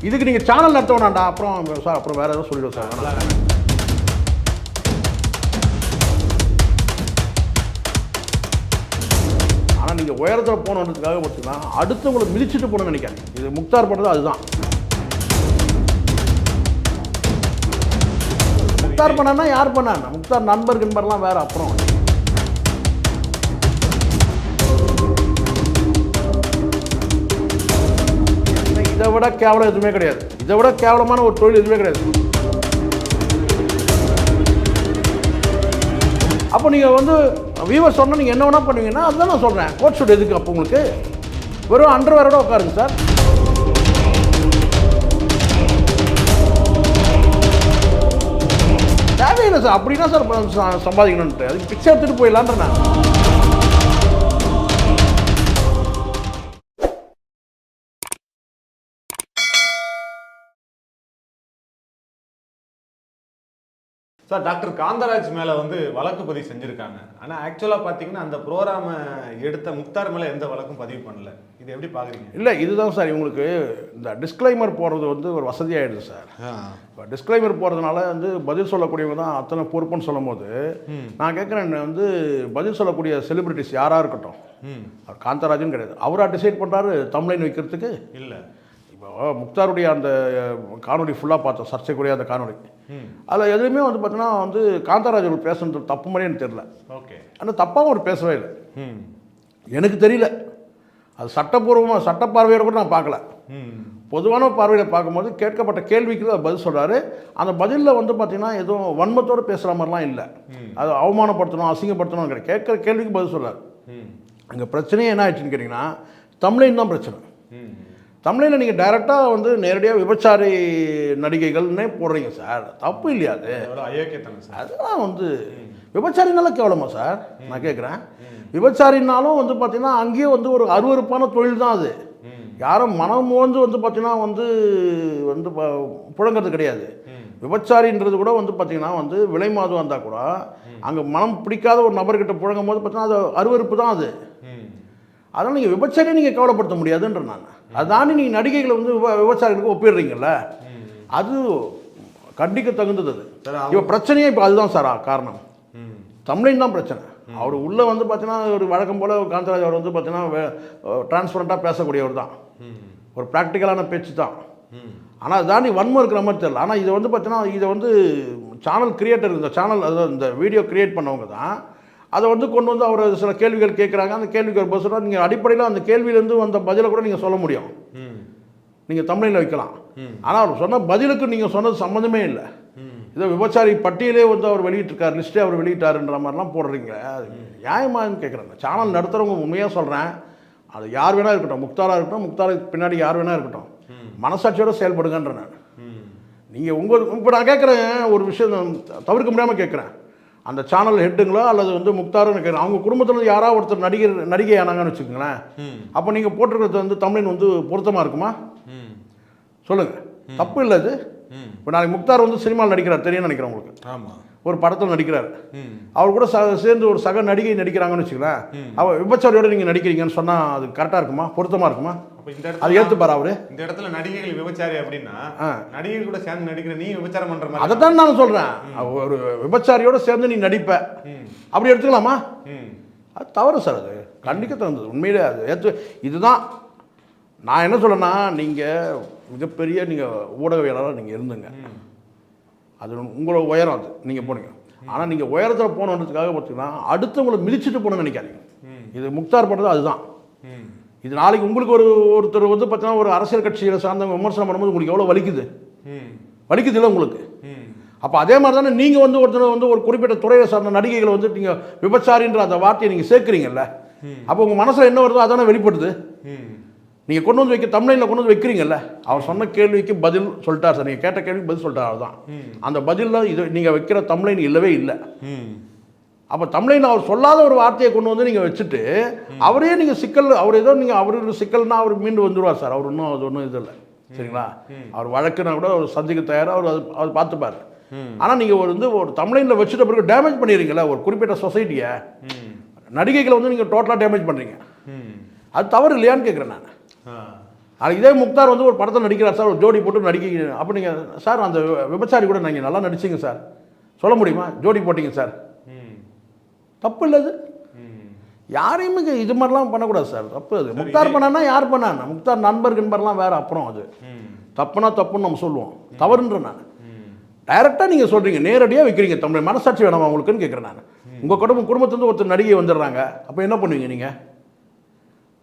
இதுக்கு நீங்கள் சேனல் நடத்த வேணாண்டா அப்புறம் சார் அப்புறம் வேறு எதுவும் சொல்லிடுவோம் சார். ஆனால் நீங்கள் உயரத்தில் போகணுன்றதுக்காக பார்த்தீங்கன்னா அடுத்தவங்களை மிதிச்சிட்டு போகணும்னு நினைக்கிறேன் இது முக்தார் பண்ணுறது அதுதான். முக்தார் பண்ணான்னா யார் பண்ணாங்க முக்தார் நண்பர் கிண்பர்லாம் வேறு அப்புறம் விட கேவலம் எதுவுமே கிடையாது. இதை விட கேவலமான ஒரு தொழில் எதுவுமே கிடையாது. அப்போ நீங்கள் வந்து வியூவர் சொன்னால் நீங்கள் என்ன வேணால் பண்ணுவீங்கன்னா அதுதான் நான் சொல்கிறேன் கோட் ஷூட் எதுக்கு அப்போ உங்களுக்கு? வெறும் அண்டர்வேரோட உட்காருங்க சார் தேவையில்லை சார் அப்படின்னா சார் சம்பாதிக்கணுன்ட்டு அதுக்கு பிச்சை எடுத்துகிட்டு போயிடலான்ற நான். சார் டாக்டர் காந்தராஜ் மேல வந்து வழக்கு பதிவு செஞ்சிருக்காங்க. ஆனா ஆக்சுவலா பாத்தீங்கன்னா அந்த ப்ரோக்ராம எடுத்த முக்தார் மேல எந்த வழக்கும் பதிவு பண்ணல. இது எப்படி பாக்குறீங்க? இல்லை இதுதான் சார் இவங்களுக்கு இந்த டிஸ்க்ளைமர் போடுறது வந்து ஒரு வசதியாகிடுது சார். இப்போ டிஸ்க்ளைமர் போடுறதுனால வந்து பதில் சொல்லக்கூடியவங்க தான் அத்தனை பொறுப்புன்னு சொல்லும் போது நான் கேட்குறேன் வந்து பதில் சொல்லக்கூடிய செலிபிரிட்டிஸ் யாராக இருக்கட்டும் அவர் காந்தராஜன் கிடையாது. அவரா டிசைட் பண்ணுறாரு தமிழைன் வைக்கிறதுக்கு? இல்ல. முக்தாருடைய அந்த காணொளி ஃபுல்லாக பார்த்தோம். சர்ச்சைக்குரிய அந்த காணொளி. ம். அதில் எதுவுமே வந்து பார்த்தீங்கன்னா வந்து காந்தராஜ் அவர் பேசுறது தப்பு மாதிரி எனக்கு தெரியல. ஓகே. ஆனால் தப்பாகவும் அவர் பேசவே இல்லை. எனக்கு தெரியல. அது சட்டப்பூர்வமாக சட்ட பார்வையோட கூட நான் பார்க்கல. பொதுவான பார்வையில் பார்க்கும்போது கேட்கப்பட்ட கேள்விக்கு தான் பதில் சொல்கிறாரு அந்த பதிலில் வந்து பார்த்தீங்கன்னா எதுவும் வன்மத்தோடு பேசுகிற மாதிரிலாம் இல்லை. அது அவமானப்படுத்தணும் அசிங்கப்படுத்தணும் கேட்குற கேள்விக்கு பதில் சொல்றாரு. ம். அங்கே பிரச்சனையே என்ன ஆயிடுச்சுன்னு கேட்டிங்கன்னா தமிழின் தான் பிரச்சனை. தமிழில் நீங்கள் டைரெக்டாக வந்து நேரடியாக விபச்சாரி நடிகைகள்னே போடுறீங்க சார். தப்பு இல்லையா அது? அதெல்லாம் வந்து விபச்சாரினால கேவலமா சார்? நான் கேட்குறேன். விபச்சாரினாலும் வந்து பார்த்தீங்கன்னா அங்கேயே வந்து ஒரு அருவருப்பான தொழில் தான் அது யாரும் மனம் வந்து வந்து பார்த்தீங்கன்னா வந்து வந்து புழங்குறது கிடையாது. விபச்சாரின்றது கூட வந்து பார்த்தீங்கன்னா வந்து விலை மாது வந்தால் கூட அங்கே மனம் பிடிக்காத ஒரு நபர்கிட்ட புழங்கும் போது பார்த்தீங்கன்னா அது அருவருப்பு தான் அது. அதனால் நீங்கள் விபச்சாரியை நீங்கள் கவலைப்படுத்த முடியாதுன்ற நான். அதை தாண்டி நீங்கள் நடிகைகளை வந்து விப விபச்சாரிகளுக்கு ஒப்பிடுறீங்கல்ல? அது கண்டிக்க தகுந்தது அது. இப்போ பிரச்சனையே இப்போ அதுதான் சார் காரணம். தமிழின் தான் பிரச்சனை. அவர் உள்ளே வந்து பார்த்தீங்கன்னா ஒரு வழக்கம் போல் காந்தராஜ் அவர் வந்து பார்த்தீங்கன்னா டிரான்ஸ்பரண்ட்டாக பேசக்கூடியவர் தான். ஒரு ப்ராக்டிக்கலான பேச்சு தான். ஆனால் தாண்டி வன்மம் இருக்கிற மாதிரி தெரியல. ஆனால் இதை வந்து பார்த்தீங்கன்னா இதை வந்து சேனல் கிரியேட்டர் இந்த சேனல் அதாவது இந்த வீடியோ கிரியேட் பண்ணவங்க தான் அதை வந்து கொண்டு வந்து அவர் சில கேள்விகள் கேட்குறாங்க. அந்த கேள்விக்கு ஒரு பதில் நீங்கள் அடிப்படையில் அந்த கேள்வியிலேருந்து வந்த பதிலை கூட நீங்கள் சொல்ல முடியும். நீங்கள் தமிழில் வைக்கலாம். ஆனால் அவர் சொன்ன பதிலுக்கு நீங்கள் சொன்னது சம்மந்தமே இல்லை. இதோ விபச்சாரி பட்டியலே வந்து அவர் வெளியிட்டிருக்கார். லிஸ்ட்டே அவர் வெளியிட்டாருன்ற மாதிரிலாம் போடுறீங்க அது நியாயமான்னு கேட்குறேன். சேனல் நடத்துகிறவங்க உண்மையாக சொல்கிறேன் அது யார் வேணா இருக்கட்டும். முக்தாராக இருக்கட்டும். முக்தாருக்கு பின்னாடி யார் வேணா இருக்கட்டும். மனசாட்சியோட செயல்படுங்கன்ற நான். நீங்கள் உங்கள் இப்போ நான் கேட்குறேன் ஒரு விஷயம் தவிர்க்க முடியாமல் கேட்குறேன். அந்த சேனல் ஹெட்டுங்களோ அல்லது வந்து முக்தாரோ கேட்குறேன் அவங்க குடும்பத்தில் யாராவது ஒருத்தர் நடிகர் நடிகை ஆனாங்கன்னு வச்சுக்கோங்களேன் அப்போ நீங்கள் போட்டிருக்கிறது வந்து தமிழின் வந்து பொருத்தமாக இருக்குமா? ம். சொல்லுங்கள் தப்பு இல்லை அது இப்போ நாளைக்கு முக்தார் வந்து சினிமாவில் நடிக்கிறார் தெரியும் நினைக்கிறேன் உங்களுக்கு. ஆமா. ஒரு படத்தில் நடிக்கிறார். அவர் கூட சேர்ந்து ஒரு சக நடிகை நடிக்கிறாங்கன்னு வச்சுக்கலாம் அவர் விபச்சாரியோட நீங்கள் நடிக்கிறீங்கன்னு சொன்னால் அது கரெக்டாக இருக்குமா? பொருத்தமாக இருக்குமா? அது ஏற்றுப்பார் அவரு? இந்த இடத்துல நடிகைகள் விபச்சாரி அப்படின்னா ஆ. நடிகைகள் கூட சேர்ந்து நடிக்கிற நீ விபச்சாரம் பண்ற மாதிரி அதை தான். நான் சொல்கிறேன் ஒரு விபச்சாரியோட சேர்ந்து நீ நடிப்ப. அப்படி எடுத்துக்கலாமா? அது தவறு சார் அது. கண்டிக்க தகுந்தது. உண்மையிலே அது ஏற்று இதுதான். நான் என்ன சொல்லேன்னா நீங்கள் மிகப்பெரிய நீங்கள் ஊடகவியலாளர் நீங்கள் இருந்துங்க. அது உங்களோட உயரம் அது. நீங்கள் போனீங்க. ஆனால் நீங்கள் உயரத்தில் போகணுன்றதுக்காக பார்த்தீங்கன்னா அடுத்தவங்களை மிதிச்சிட்டு போகணும்னு நினைக்காதீங்க. இது முக்தார் பண்ணுறது அதுதான். இது நாளைக்கு உங்களுக்கு ஒரு ஒருத்தர் வந்து பார்த்தீங்கன்னா ஒரு அரசியல் கட்சியில் சார்ந்தவங்க விமர்சனம் பண்ணும்போது உங்களுக்கு எவ்வளோ வலிக்குது? வலிக்குது இல்லை உங்களுக்கு? அப்போ அதே மாதிரி தானே நீங்கள் வந்து ஒருத்தர் வந்து ஒரு குறிப்பிட்ட துறையை சார்ந்த நடிகைகளை வந்து நீங்கள் விபச்சாரின்ற அந்த வார்த்தையை நீங்கள் சேர்க்குறீங்கல்ல? அப்போ உங்கள் மனசில் என்ன வருதோ அதானே வெளிப்படுது? நீங்கள் கொண்டு வந்து வைக்க தமிழில் கொண்டு வந்து வைக்கிறீங்கல்ல அவர் சொன்ன கேள்விக்கு பதில் சொல்லிட்டார் சார். நீங்கள் கேட்ட கேள்விக்கு பதில் சொல்லிட்டார் தான் அந்த பதிலில் இது நீங்கள் வைக்கிற தமிழின் இல்லவே இல்லை. அப்போ தமிழின் அவர் சொல்லாத ஒரு வார்த்தையை கொண்டு வந்து நீங்கள் வச்சுட்டு அவரே நீங்கள் சிக்கல் அவர் ஏதோ நீங்கள் அவர் சிக்கல்னா அவர் மீண்டு வந்துடுவார் சார். அவர் ஒன்றும் அது ஒன்றும் இது இல்லை. சரிங்களா? அவர் வழக்குனா கூட அவர் சந்திக்க தயாராக அவர் அது அவர் பார்த்துப்பார். ஆனால் நீங்கள் ஒரு வந்து ஒரு தமிழில் வச்சுட்ட பிறகு டேமேஜ் பண்ணிடுறீங்களா ஒரு குறிப்பிட்ட சொசைட்டியை நடிகைகளை வந்து நீங்கள் டோட்டலாக டேமேஜ் பண்ணுறீங்க அது தவறு இல்லையான்னு கேட்குறேன் நான். ஆ அது இதே முக்தார் வந்து ஒரு படத்தில் நடிக்கிறார் சார் ஒரு ஜோடி போட்டு நடிக்க அப்போ நீங்கள் சார் அந்த விபச்சாரி கூட நீங்கள் நல்லா நடிச்சிங்க சார். சொல்ல முடியுமா? ஜோடி போட்டீங்க சார். தப்பு இல்லை அது. யாரையுமே இது மாதிரிலாம் பண்ணக்கூடாது சார். தப்பு அது. முக்தார் பண்ணான்னா யார் பண்ணான் முக்தார் நண்பர் கிண்பர்லாம் வேறு அப்புறம் அது. தப்புனா தப்புன்னு நம்ம சொல்லுவோம். தவறுன்ற நான். டைரெக்டாக நீங்கள் சொல்கிறீங்க நேரடியாக வைக்கிறீங்க. தமிழ் மனசாட்சி வேணாமா உங்களுக்குன்னு கேட்குறேன் நான். உங்கள் குடும்பம் குடும்பத்துலேருந்து ஒருத்தர் நடிகை வந்துடுறாங்க. அப்போ என்ன பண்ணுவீங்க நீங்கள்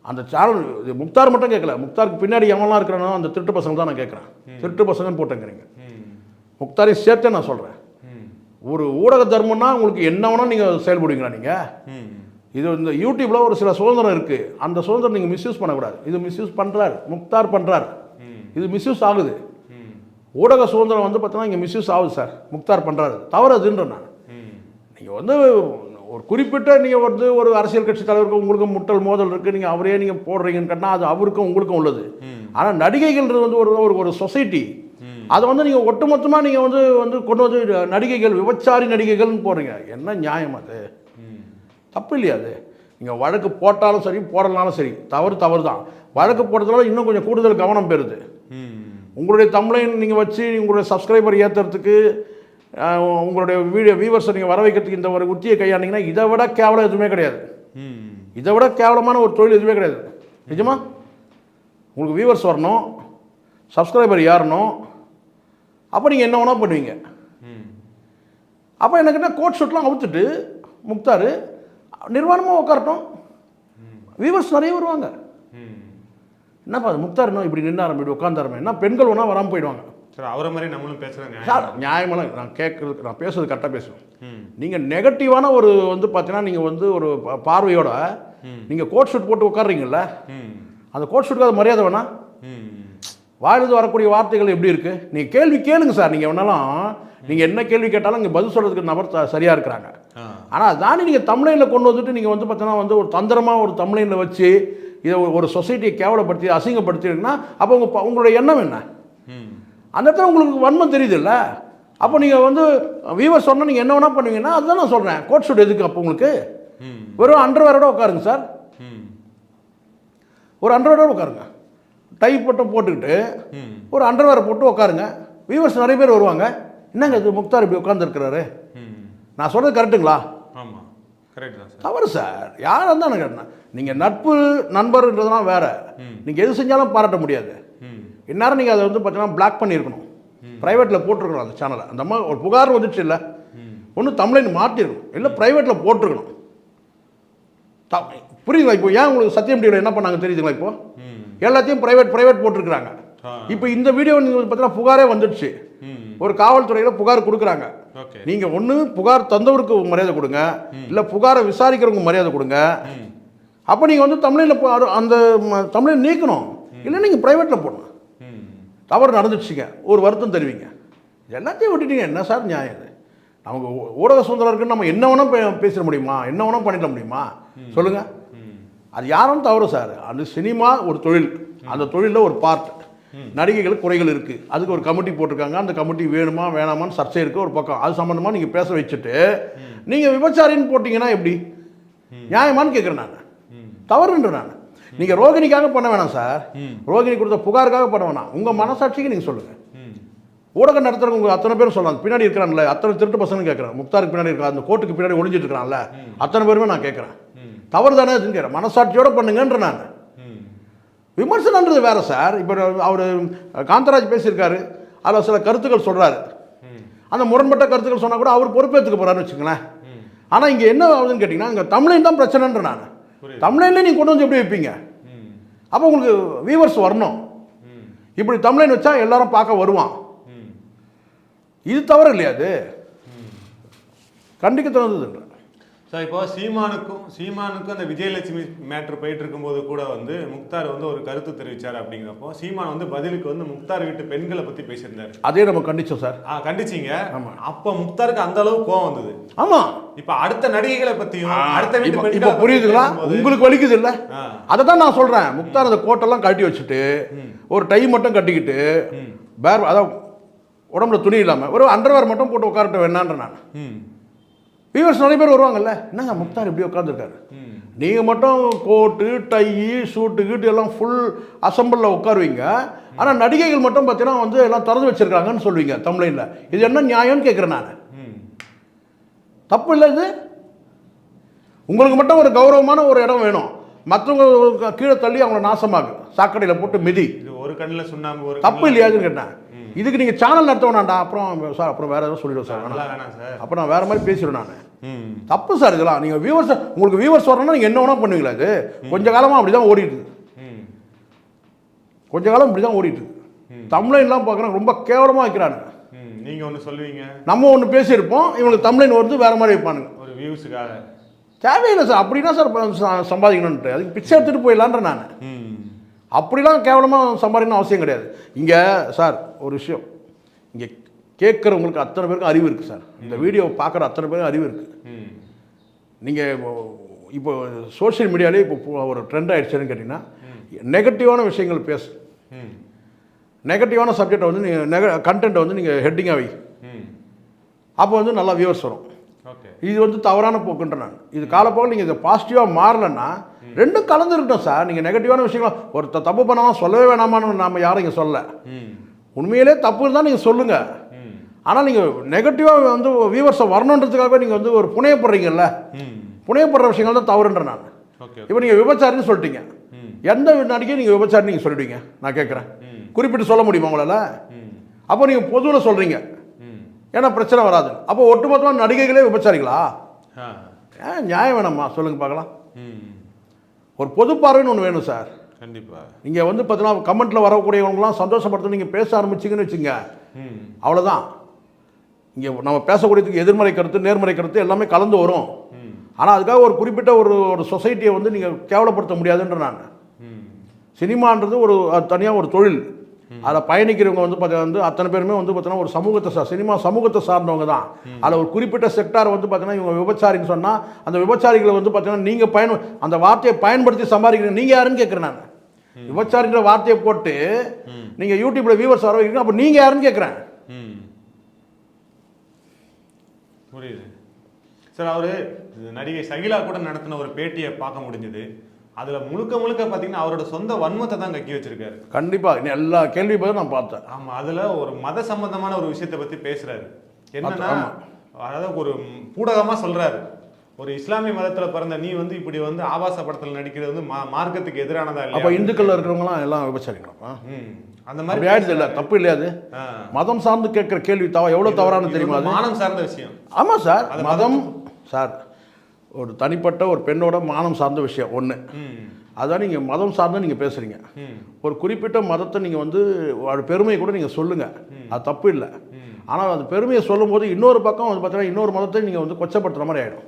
அந்த சேனல் முக்தார் மட்டும் கேட்கல முக்தாருக்கு பின்னாடி எவன்லாம் இருக்கிறானோ அந்த திருட்டு பசங்க தான் நான் கேட்குறேன் திருட்டு பசங்கன்னு போட்டுங்கிறீங்க. முக்தாரையும் சேர்த்தே நான் சொல்கிறேன் ஒரு ஊடக தர்மம்னா உங்களுக்கு என்ன வேணால் நீங்கள் செயல்படுவீங்களா நீங்கள் இது இந்த யூடியூப்பில் ஒரு சில சுதந்திரம் இருக்குது அந்த சுதந்திரம் நீங்கள் மிஸ்யூஸ் பண்ணக்கூடாது. இது மிஸ்யூஸ் பண்ணுறாரு முக்தார் பண்ணுறாரு இது மிஸ்யூஸ் ஆகுது. ஊடக சுதந்திரம் வந்து பார்த்தீங்கன்னா இங்கே மிஸ்யூஸ் ஆகுது சார் முக்தார் பண்ணுறாரு தவறு அதுன்ற நான் நீங்கள் வந்து ஒரு குறிப்பிட்ட நீங்கள் வந்து ஒரு அரசியல் கட்சி தலைவருக்கு உங்களுக்கு முட்டல் மோதல் இருக்குது நீங்கள் அவரே நீங்கள் போடுறீங்கன்னு கேட்டால் அது அவருக்கும் உங்களுக்கும் உள்ளது. ஆனால் நடிகைகள்ன்றது வந்து ஒரு ஒரு ஒரு சொசைட்டி. அதை வந்து நீங்கள் ஒட்டுமொத்தமாக நீங்கள் வந்து வந்து கொண்டு வந்து நடிகைகள் விபச்சாரி நடிகைகள்னு போடுறீங்க. என்ன நியாயம் அது? தப்பு இல்லையா அது? நீங்கள் வழக்கு போட்டாலும் சரி போடலனாலும் சரி தவறு தவறு தான் வழக்கு போடுறதுனால இன்னும் கொஞ்சம் கூடுதல் கவனம் பெறுது. உங்களுடைய தமிழைன் நீங்கள் வச்சு உங்களுடைய சப்ஸ்கிரைபர் ஏற்றுறதுக்கு உங்களுடைய வீடியோ வியூவர்ஸை நீங்கள் வர வைக்கிறதுக்கு இந்த ஒரு உத்தியை கையாண்டிங்கன்னா இதை விட கேவலம் எதுவுமே கிடையாது. இதை விட கேவலமான ஒரு தொழில் எதுவுமே கிடையாது. நிஜமா? உங்களுக்கு வியூவர்ஸ் வரணும் சப்ஸ்கிரைபர் ஏறணும். அப்போ நீங்கள் என்ன வேணால் பண்ணுவீங்க. அப்போ எனக்கு என்ன கோட் ஷூட்லாம் அவுத்துட்டு முக்தார் நிர்வாணமாக உட்காரட்டும் வியூவர்ஸ் நிறைய வருவாங்க. என்னப்பா அது முக்தார் இன்னும் இப்படி நின்று ஆரம்பிடு உட்காந்துருமே என்ன பெண்கள் ஒன்றா வராமல் போயிடுவாங்க. சார் அவரை மாதிரி நம்மளும் பேசுகிறாங்க சார் நியாயமான நான் கேட்குறது நான் பேசுறது கரெக்டாக பேசுவேன் நீங்கள் நெகட்டிவான ஒரு வந்து பார்த்தீங்கன்னா நீங்கள் வந்து ஒரு பார்வையோட. நீங்கள் கோட் ஷூட் போட்டு உட்கார்றீங்கல்ல? ம். அந்த கோட் ஷூட்டுக்கு அது மரியாதை வேணாம் ம் வாயிலிருந்து வரக்கூடிய வார்த்தைகள் எப்படி இருக்குது நீங்கள் கேள்வி கேளுங்க சார் நீங்கள் வேணாலும் நீங்கள் என்ன கேள்வி கேட்டாலும் இங்கே பதில் சொல்கிறதுக்கு நபர் த- சரியா இருக்கிறாங்க. ஆனால் அதானே நீங்கள் தமிழ்லைனில் கொண்டு வந்துட்டு நீங்கள் வந்து பார்த்தீங்கன்னா வந்து ஒரு தந்திரமாக ஒரு தமிழ்லைனில் வச்சு இதை ஒரு- சொசைட்டியை கேவலப்படுத்தி அசிங்கப்படுத்திங்கன்னா அப்போ உங்கள் உங்களுடைய எண்ணம் என்ன? அந்த இடத்துல உங்களுக்கு வன்மம் தெரியுதுல்ல? அப்போ நீங்கள் வந்து வியூவர் சொன்னால் நீங்கள் என்ன வேணால் பண்ணுவீங்கன்னா அதுதான் நான் சொல்கிறேன் கோட் ஷூட் எதுக்கு அப்போ உங்களுக்கு? வெறும் அண்டர்வேரோட உட்காருங்க சார். ஒரு அண்டர்வேரோட உட்காருங்க. டை மட்டும் போட்டுக்கிட்டு ஒரு அண்டர்வேரை போட்டு உட்காருங்க. வியூவர்ஸ் நிறைய பேர் வருவாங்க. என்னங்க இது முக்தார் இப்படி உட்காந்துருக்கிறாரு நான் சொல்கிறது கரெக்டுங்களா ஆமாம் கரெக்ட் தான் தவறு சார். இருந்தால் எனக்கு என்ன நீங்கள் நட்பு நண்பர்ன்றதுலாம் வேற. நீங்கள் எது செஞ்சாலும் பாராட்ட முடியாது. இந்நேரம் நீங்கள் அதை வந்து பார்த்தீங்கன்னா பிளாக் பண்ணியிருக்கணும். ப்ரைவேட்டில் போட்டிருக்கணும் அந்த சேனலை அந்த மாதிரி ஒரு புகார் வந்துச்சு இல்லை ஒன்று தமிழின் மாற்றிருக்கணும் இல்லை ப்ரைவேட்டில் போட்டிருக்கணும். த புரியுதுங்களா இப்போ? ஏன் உங்களுக்கு சத்தியம் டிவியில் என்ன பண்ணாங்க தெரியுதுங்களா இப்போ? எல்லாத்தையும் ப்ரைவேட் ப்ரைவேட் போட்டிருக்கிறாங்க. இப்போ இந்த வீடியோ நீங்கள் பார்த்தீங்கன்னா புகாரே வந்துடுச்சு. ஒரு காவல்துறையில் புகார் கொடுக்குறாங்க. நீங்கள் ஒன்று புகார் தந்தவருக்கு மரியாதை கொடுங்க. இல்லை புகாரை விசாரிக்கிறவங்க மரியாதை கொடுங்க. அப்போ நீங்கள் வந்து தமிழில் அந்த தமிழை நீக்கணும். இல்லை நீங்கள் ப்ரைவேட்டில் போடணும். தவறு நடந்துச்சுங்க ஒரு வருத்தம் தருவீங்க. எல்லாத்தையும் விட்டுட்டீங்க? என்ன சார் நியாயம் இது? நமக்கு ஊடக சுதந்திரம் இருக்குன்னு நம்ம என்ன வேணால் பேசிட முடியுமா? என்ன வேணால் பண்ணிட முடியுமா? சொல்லுங்கள் அது யாரும் தவறு சார். அந்த சினிமா ஒரு தொழில். அந்த தொழிலில் ஒரு பார்ட் நடிகைகளுக்கு குறைகள் இருக்குது அதுக்கு ஒரு கமிட்டி போட்டிருக்காங்க. அந்த கமிட்டி வேணுமா வேணாமான்னு சர்ச்சை இருக்குது ஒரு பக்கம். அது சம்மந்தமாக நீங்கள் பேச வச்சுட்டு நீங்கள் விபச்சாரின்னு போட்டிங்கன்னா எப்படி? நியாயமான்னு கேட்குறேன் நான். தவறுன்ற நான். நீங்கள் ரோகிணிக்காக பண்ண வேணாம் சார். ரோகிணி கொடுத்த புகாருக்காக பண்ண வேணாம். உங்கள் மனசாட்சிக்கு நீங்கள் சொல்லுங்கள் ஊடகம் நடத்துறவங்க உங்க அத்தனை பேரும் சொல்லலாம். பின்னாடி இருக்கிறான்ல அத்தனை திருட்டு பசங்க கேட்குறேன் முக்தாருக்கு பின்னாடி இருக்கா அந்த கோர்ட்டுக்கு பின்னாடி ஒளிஞ்சிட்டு இருக்கிறான்ல அத்தனை பேருமே நான் கேட்குறேன் தவறு தானே கேட்குறேன் மனசாட்சியோட பண்ணுங்கன்ற நான். விமர்சனன்றது வேற சார் இப்போ அவர் காந்தராஜ் பேசியிருக்காரு. அதில் சில கருத்துக்கள் சொல்கிறாரு அந்த முரண்பட்ட கருத்துக்கள் சொன்னால் கூட அவர் பொறுப்பேற்றுக்க போகிறாருன்னு வச்சுங்களேன் ஆனால் இங்கே என்ன ஆகுதுன்னு கேட்டிங்கன்னா இங்கே தமிழைன் தான் பிரச்சனைன்ற நான். தமிழ்லேயே நீங்கள் கொண்டு வந்து எப்படி வைப்பீங்க? அப்போ உங்களுக்கு வியூவர்ஸ் வரணும். இப்படி தமிழன் வச்சா எல்லாரும் பார்க்க வருவான். இது தவறு இல்லையா அது? கண்டிக்க தகுந்ததுன்ற ஸோ இப்போ சீமானுக்கும் சீமானுக்கும் அந்த விஜயலட்சுமி மேட்ரு போயிட்டு இருக்கும்போது கூட வந்து முக்தார் வந்து ஒரு கருத்து தெரிவிச்சார் அப்படிங்கிறப்போ சீமான் வந்து பதிலுக்கு வந்து முக்தார் வீட்டு பெண்களை பத்தி பேசியிருந்தாரு. அதே நம்ம கண்டிச்சோம் சார். ஆ கண்டிச்சீங்க? ஆமா. அப்ப முக்தாருக்கு அந்த அளவு கோவம் வந்தது. ஆமாம் இப்ப அடுத்த நடிகைகளை பத்தியும் அடுத்த வீட்டு இப்போ புரியுதுங்களா? உங்களுக்கு வலிக்குது இல்லை. அதை தான் நான் சொல்கிறேன் முக்தார் அந்த கோட்டெல்லாம் கழட்டி வச்சுட்டு ஒரு டை மட்டும் கட்டிக்கிட்டு. பேர் அதான் உடம்புல துணி இல்லாமல் ஒரு அண்டர்வேர் மட்டும் போட்டு உட்காரட்ட வேணான்ற நான். வியூவர்ஸ் நிறைய பேர் வருவாங்கல்ல. என்னங்க முக்தார் இப்படி உட்காந்துருக்காரு நீங்கள் மட்டும் கோட்டு டை ஷூட்டு கீட்டு எல்லாம் ஃபுல் அசம்பிளில் உட்காருவீங்க. ஆனால் நடிகைகள் மட்டும் பார்த்தீங்கன்னா வந்து எல்லாம் திறந்து வச்சிருக்காங்கன்னு சொல்லுவீங்க தமிழில் இது என்ன நியாயம்னு கேட்குறேன் நான். தப்பு இல்லை இது? உங்களுக்கு மட்டும் ஒரு கௌரவமான ஒரு இடம் வேணும். மற்றவங்க கீழே தள்ளி அவங்கள நாசமாகு சாக்கடையில் போட்டு மிதி. இது ஒரு கண்ணில் ஒரு தப்பு இல்லையாதுன்னு கேட்டேன். இதுக்கு நீங்கள் சேனல் நடத்த வேணாண்டா அப்புறம் சார் அப்புறம் வேறு எதாவது சொல்லிடுவோம் சார். வேணாம். அப்புறம் நான் வேறு மாதிரி பேசிடுவேன் நான். தப்பு சார் இதெல்லாம். நீங்கள் வியூவர்ஸ் உங்களுக்கு வியூவர்ஸ் வரணும்னா நீங்கள் என்ன வேணால் பண்ணுவீங்களா இது? கொஞ்ச காலமாக அப்படி தான் ஓடிட்டு கொஞ்ச காலம் இப்படி தான் ஓடிட்டு. தமிழ்லைன்லாம் பார்க்குறாங்க ரொம்ப கேவலமாக வைக்கிறானுங்க. ம். நீங்க ஒன்று சொல்லுவீங்க. நம்ம ஒன்று பேசியிருப்போம். இவங்களுக்கு தமிழ்லைன் வருது வேறு மாதிரி வைப்பானுங்க. ஒரு வியூஸுக்காக தேவையில்லை சார். அப்படின்னா சார் சம்பாதிக்கணுன்ட்டு அதுக்கு பிச்சை எடுத்துகிட்டு போயிடலான்ற நான். அப்படிலாம் கேவலமாக சம்பாதிக்கணும் அவசியம் கிடையாது. இங்கே சார் ஒரு விஷயம். இங்கே கேட்குறவங்களுக்கு அத்தனை பேருக்கு அறிவு இருக்குது சார். இந்த வீடியோவை பார்க்குற அத்தனை பேருக்கு அறிவு இருக்குது நீங்கள் இப்போ சோஷியல் மீடியாலே இப்போ ஒரு ட்ரெண்ட் ஆயிடுச்சுன்னு கேட்டிங்கன்னா நெகட்டிவான விஷயங்கள் பேசு. நெகட்டிவான சப்ஜெக்டை வந்து நீங்கள் நெக கண்டென்ட்டை வந்து நீங்கள் ஹெட்டிங்காக வை. அப்போ வந்து நல்லா வியூவர்ஸ் வரும். இது வந்து தவறான போக்குன்ற நான். இது காலப்போக்கில் நீங்கள் இதை பாசிட்டிவாக மாறலன்னா ரெண்டும் கலந்து இருக்கட்டும் சார் நீங்கள் நெகட்டிவான விஷயங்கள் ஒருத்தர் தப்பு பண்ணாமல் சொல்லவே வேணாமான்னு நாம் யாரும் இங்கே சொல்ல ம். உண்மையிலே தப்பு இருந்தால் நீங்கள் சொல்லுங்கள் ஆனால் நீங்கள் நெகட்டிவாக வந்து வியூவர்ஸை வரணுன்றதுக்காக நீங்கள் வந்து ஒரு புனையப்படுறீங்கல்ல புனையப்படுற விஷயங்கள் தான் தவறுன்ற நான். இப்போ நீங்கள் விபச்சாரின்னு சொல்லிட்டீங்க. எந்த நடிகை நீங்கள் விபச்சாரி நீங்கள் சொல்லிடுவீங்க? நான் கேட்குறேன் குறிப்பிட்டு சொல்ல முடியுமா உங்களால்? அப்போ நீங்கள் பொதுவில் சொல்கிறீங்க ஏன்னா பிரச்சனை வராது. அப்போ ஒட்டுமொத்தமாக நடிகைகளே ஏன் நியாயம் வேணாம்மா சொல்லுங்கள் பார்க்கலாம். ம். ஒரு பொது பார்வைன்னு ஒன்று வேணும் சார். கண்டிப்பா. நீங்கள் வந்து பார்த்தீங்கன்னா கமெண்ட்டில் வரக்கூடியவங்களாம் சந்தோஷப்படுத்த நீங்கள் பேச ஆரம்பிச்சிங்கன்னு வச்சுங்க. அவ்வளோதான் இங்கே நம்ம பேசக்கூடியதுக்கு எதிர்மறை கருத்து நேர்மறை கருத்து எல்லாமே கலந்து வரும். ஆனால் அதுக்காக ஒரு குறிப்பிட்ட ஒரு ஒரு சொசைட்டியை வந்து நீங்கள் கேவலப்படுத்த முடியாதுன்ற நான். சினிமான்றது ஒரு தனியாக ஒரு தொழில். அதில் பயணிக்கிறவங்க வந்து பார்த்தீங்கன்னா வந்து அத்தனை பேருமே வந்து பார்த்தீங்கன்னா ஒரு சமூகத்தை சார் சினிமா சமூகத்தை சார்ந்தவங்க தான். அதில் ஒரு குறிப்பிட்ட செக்டார் வந்து பார்த்தீங்கன்னா இவங்க விபச்சாரின்னு சொன்னால் அந்த விபச்சாரிகளை வந்து பார்த்தீங்கன்னா நீங்கள் பயன் அந்த வார்த்தையை பயன்படுத்தி சம்பாதிக்கிறீங்க. நீங்கள் யாருன்னு கேட்குறேன் நான். விபச்சாரின்ற வார்த்தையை போட்டு நீங்கள் யூடியூப்பில் வியூவர்ஸ் வர வைக்கிறீங்க அப்போ நீங்கள் யாருன்னு கேட்குறேன். புரியுது. சார் அவரு நடிகை சகிலா கூட நடத்தின ஒரு பேட்டியை பார்க்க முடிஞ்சது. அதுல முழுக்க முழுக்க பாத்தீங்கன்னா அவரோட சொந்த வன்மத்தை தான் கக்கி வச்சிருக்காரு. கண்டிப்பாக எல்லா கேள்வி பதிலும் நான் பார்த்தேன். ஆமா அதுல ஒரு மத சம்பந்தமான ஒரு விஷயத்தை பத்தி பேசுறாரு. என்னன்னா. அதாவது ஒரு பூடகமா சொல்றாரு. ஒரு இஸ்லாமிய மதத்துல பிறந்த நீ வந்து இப்படி வந்து ஆபாச படத்துல நடிக்கிறது வந்து மா- மார்க்கத்துக்கு எதிரானதா அப்போ இல்லையா இந்துக்களில் இருக்கிறவங்களாம் எல்லாம் விபச்சாரிங்களா? ம். அந்த மாதிரி ஆயிடுது இல்லை? தப்பு இல்லையா அது? ஆ. மதம் சார்ந்து கேட்குற கேள்வி தவ எவ்வளோ தவறானது தெரியுமா மானம் சார்ந்த விஷயம். ஆமாம் சார். மதம் சார். ஒரு தனிப்பட்ட ஒரு பெண்ணோட மானம் சார்ந்த விஷயம் ஒன்று அதான் நீங்கள் மதம் சார்ந்து நீங்கள் பேசுகிறீங்க ஒரு குறிப்பிட்ட மதத்தை நீங்கள் வந்து அது பெருமையை கூட நீங்கள் சொல்லுங்கள் அது தப்பு இல்லை. ஆனால் அது பெருமையை சொல்லும்போது இன்னொரு பக்கம் வந்து பார்த்தீங்கன்னா இன்னொரு மதத்தை நீங்கள் வந்து கொச்சப்படுத்துற மாதிரி ஆகிடும்.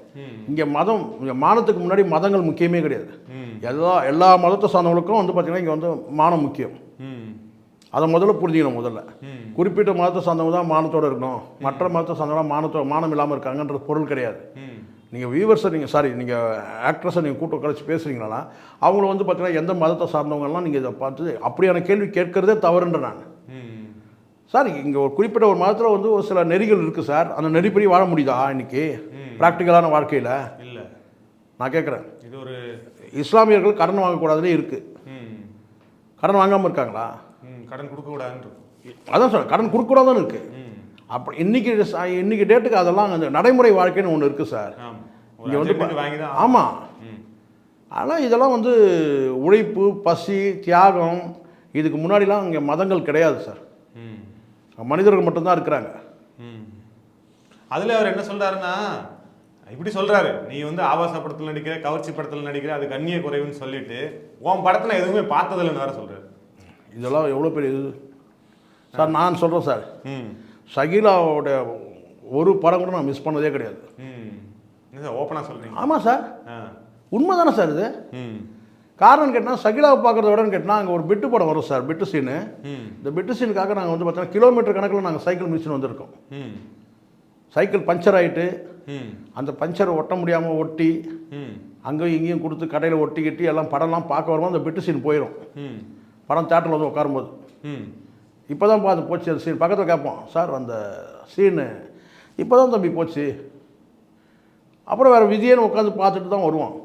இங்கே மதம் இங்கே மானத்துக்கு முன்னாடி மதங்கள் முக்கியமே கிடையாது. எல்லா எல்லா மதத்தை சார்ந்தவங்களுக்கும் வந்து பார்த்தீங்கன்னா இங்கே வந்து மானம் முக்கியம். அதை முதல்ல புரிஞ்சுக்கணும் முதல்ல. குறிப்பிட்ட மதத்தை சார்ந்தவங்க தான் மானத்தோடு இருக்கணும். மற்ற மதத்தை சார்ந்தவங்க மானத்தோ மானம் இல்லாமல் இருக்காங்கன்ற பொருள் கிடையாது. நீங்கள் வியூவர்ஸை நீங்கள் சாரி நீங்கள் ஆக்ட்ரஸை நீங்கள் கூட்டம் கழிச்சு பேசுகிறீங்களா அவங்கள வந்து பார்த்தீங்கன்னா எந்த மதத்தை சார்ந்தவங்கலாம் நீங்கள் இதை பார்த்து அப்படியான கேள்வி கேட்கறதே தவறுன்ற நான். சார் இங்கே ஒரு குறிப்பிட்ட ஒரு மதத்தில் வந்து ஒரு சில நெறிகள் இருக்குது சார். அந்த நெறிப்படி வாழ முடியுதா இன்னைக்கு? ப்ராக்டிக்கலான வாழ்க்கையில்? இல்ல. நான் கேட்குறேன். இது ஒரு இஸ்லாமியர்கள் கடன் வாங்கக்கூடாதுலே இருக்குது கடன் வாங்காமல் இருக்காங்களா? கடன் கொடுக்க கூடாதுன்னு அதான் சார் கடன் கொடுக்கூடாதுன்னு இருக்குது அப்படி இன்னைக்கு இன்னைக்கு டேட்டுக்கு அதெல்லாம் அந்த நடைமுறை வாழ்க்கைன்னு ஒன்று இருக்குது சார். இங்க வந்து ஆமாம் ஆனால் இதெல்லாம் வந்து உழைப்பு பசி தியாகம் இதுக்கு முன்னாடிலாம் இங்கே மதங்கள் கிடையாது சார். ம். மனிதர்கள் மட்டும்தான் இருக்கிறாங்க. ம். அதுல அவர் என்ன சொல்றாருன்னா இப்படி சொல்றாரு. நீ வந்து ஆபாச படத்துல நடிக்கிற கவர்ச்சி படத்துல நடிக்கிற அது கண்ணிய குறைவுன்னு சொல்லிட்டு உன் படத்துல எதுவுமே பார்த்ததில்லைன்னு வேற சொல்றாரு. இதெல்லாம் எவ்வளோ பெரிய இது? சார் நான் சொல்கிறேன் சார். ம். ஷகிலாவோட ஒரு படம் கூட நான் மிஸ் பண்ணதே கிடையாது. ஓப்பனாக சொல்றீங்க? ஆமாம் சார். உண்மை தானே சார் இது? காரணம் கேட்டால் சகிலாவை பார்க்குறத விடன்னு கேட்டால் அங்கே ஒரு பிட்டு படம் வரும் சார் பிட்டு சீனு இந்த பிட்டு சீனுக்காக நாங்கள் வந்து பார்த்தோன்னா கிலோமீட்டர் கணக்கில் நாங்கள் சைக்கிள் மிஷின் வந்திருக்கோம். ம். சைக்கிள் பஞ்சர் ஆகிட்டு ம். அந்த பஞ்சரை ஒட்ட முடியாமல் ஒட்டி அங்கேயும் இங்கேயும் கொடுத்து கடையில் ஒட்டி கட்டி எல்லாம் படம்லாம் பார்க்க வரும்போது அந்த பிட்டு சீன் போயிடும் ம். படம் தேட்டரில் வந்து உட்காரும்போது. ம். இப்போ தான் பார்த்து போச்சு அந்த சீன் பக்கத்தில் கேட்போம் சார் அந்த சீனு இப்போ தான் தம்பி போச்சு. அப்புறம் வேறு விதியேன்னு உட்காந்து பார்த்துட்டு தான் வருவோம்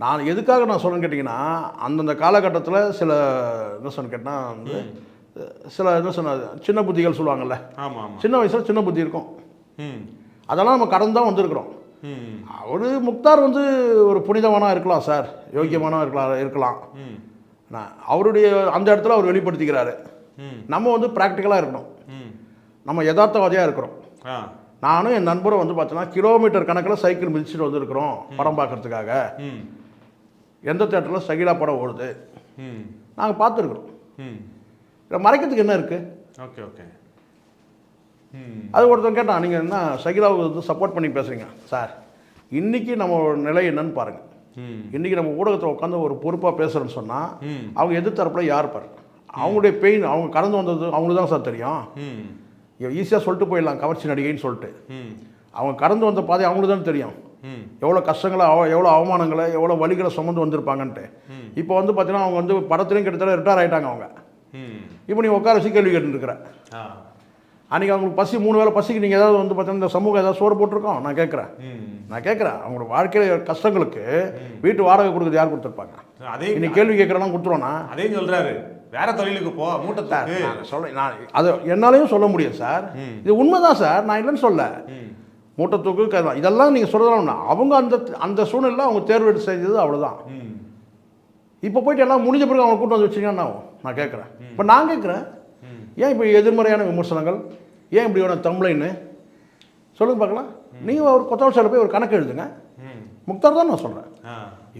நான் எதுக்காக நான் சொல்றேன்னு கேட்டிங்கன்னா அந்தந்த காலகட்டத்தில் சில என்ன சொன்ன கேட்டால் வந்து சில என்ன சொன்ன சின்ன புத்திகள் சொல்லுவாங்கல்ல. ஆமா சின்ன வயசில் சின்ன புத்தி இருக்கும். ம். அதெல்லாம் நம்ம கடந்து தான் வந்திருக்கிறோம். அவர் முக்தார் வந்து ஒரு புனிதமானா இருக்கலாம் சார். யோக்கியமானா இருக்கலாம் இருக்கலாம். அவருடைய அந்த இடத்துல அவர் வெளிப்படுத்திக்கிறாரு. நம்ம வந்து ப்ராக்டிக்கலாக இருக்கணும். நம்ம யதார்த்தவாதியாக இருக்கிறோம். நானும் என் நண்பரும் வந்து பார்த்தோன்னா கிலோமீட்டர் கணக்கில் சைக்கிள் மிதிச்சுட்டு வந்திருக்கிறோம் படம் பார்க்கறதுக்காக எந்த தேட்டரில் சகிலா படம் ஓடுது. நாங்கள் பார்த்துருக்குறோம் ம். இதில் மறைக்கிறதுக்கு என்ன இருக்குது ஓகே ஓகே. அது ஒருத்தன் கேட்டான் நீங்கள் என்ன சகிலாவுக்கு வந்து சப்போர்ட் பண்ணி பேசுகிறீங்க சார் இன்றைக்கி நம்ம நிலை என்னன்னு பாருங்கள் இன்றைக்கி நம்ம ஊடகத்தில் உட்காந்து ஒரு பொறுப்பாக பேசுகிறேன்னு சொன்னால் அவங்க எதிர்த்தரப்பில் யார் பாரு அவங்களுடைய பெயின் அவங்க கடந்து வந்தது அவங்களுக்கு தான் சார் தெரியும். ஈஸியாக சொல்லிட்டு போயிடலாம் கவர்ச்சி நடிகைன்னு சொல்லிட்டு. அவங்க கடந்து வந்த பாதை அவங்களுக்கு தான் தெரியும் எவ்வளோ கஷ்டங்களை அவ எவ்வளோ அவமானங்களை எவ்வளோ வலிகளை சுமந்து வந்திருப்பாங்கன்ட்டு. இப்போ வந்து பார்த்தீங்கன்னா அவங்க வந்து படத்துலையும் கிட்டத்தட்ட ரிட்டையர் ஆகிட்டாங்க அவங்க. இப்போ நீ உட்கார வச்சு கேள்வி கேட்டுருக்குற. அன்றைக்கி அவங்களுக்கு பசி மூணு வேளை பசிக்கு நீங்கள் ஏதாவது வந்து பார்த்தீங்கன்னா இந்த சமூகம் ஏதாவது சோறு போட்டிருக்கோம்? நான் கேட்குறேன் நான் கேட்குறேன் அவங்களோட வாழ்க்கையில் கஷ்டங்களுக்கு வீட்டு வாடகை கொடுக்குறது யார் கொடுத்துருப்பாங்க? அதே இன்னைக்கு கேள்வி கேட்குறலாம் கொடுத்துருவோண்ணா அதையும் சொல்றாரு. வேற தொழிலுக்கு போ மூட்டை சொல்ல நான் அது என்னாலையும் சொல்ல முடியும் சார். இது உண்மைதான் சார் நான் இல்லைன்னு சொல்ல. மூட்டை தூக்கு க- இதெல்லாம் நீங்கள் சொல்லலாம் அவங்க அந்த அந்த சூழ்நிலை அவங்க தேர்வு எடுத்து செஞ்சது அவ்வளோதான் இப்போ போயிட்டு எல்லாம் முடிஞ்ச பிறகு அவங்க கூட்டம் வந்து வச்சிங்கன்னா நான் கேட்குறேன். இப்போ நான் கேட்குறேன். ஏன் இப்போ எதிர்மறையான விமர்சனங்கள்? ஏன் இப்படி வேணும் தம்ளைன்னு? சொல்லுங்க பார்க்கலாம். நீங்கள் ஒரு கொத்தவசால போய் ஒரு கணக்கு எழுதுங்க. முக்தார் தான் நான் சொல்கிறேன்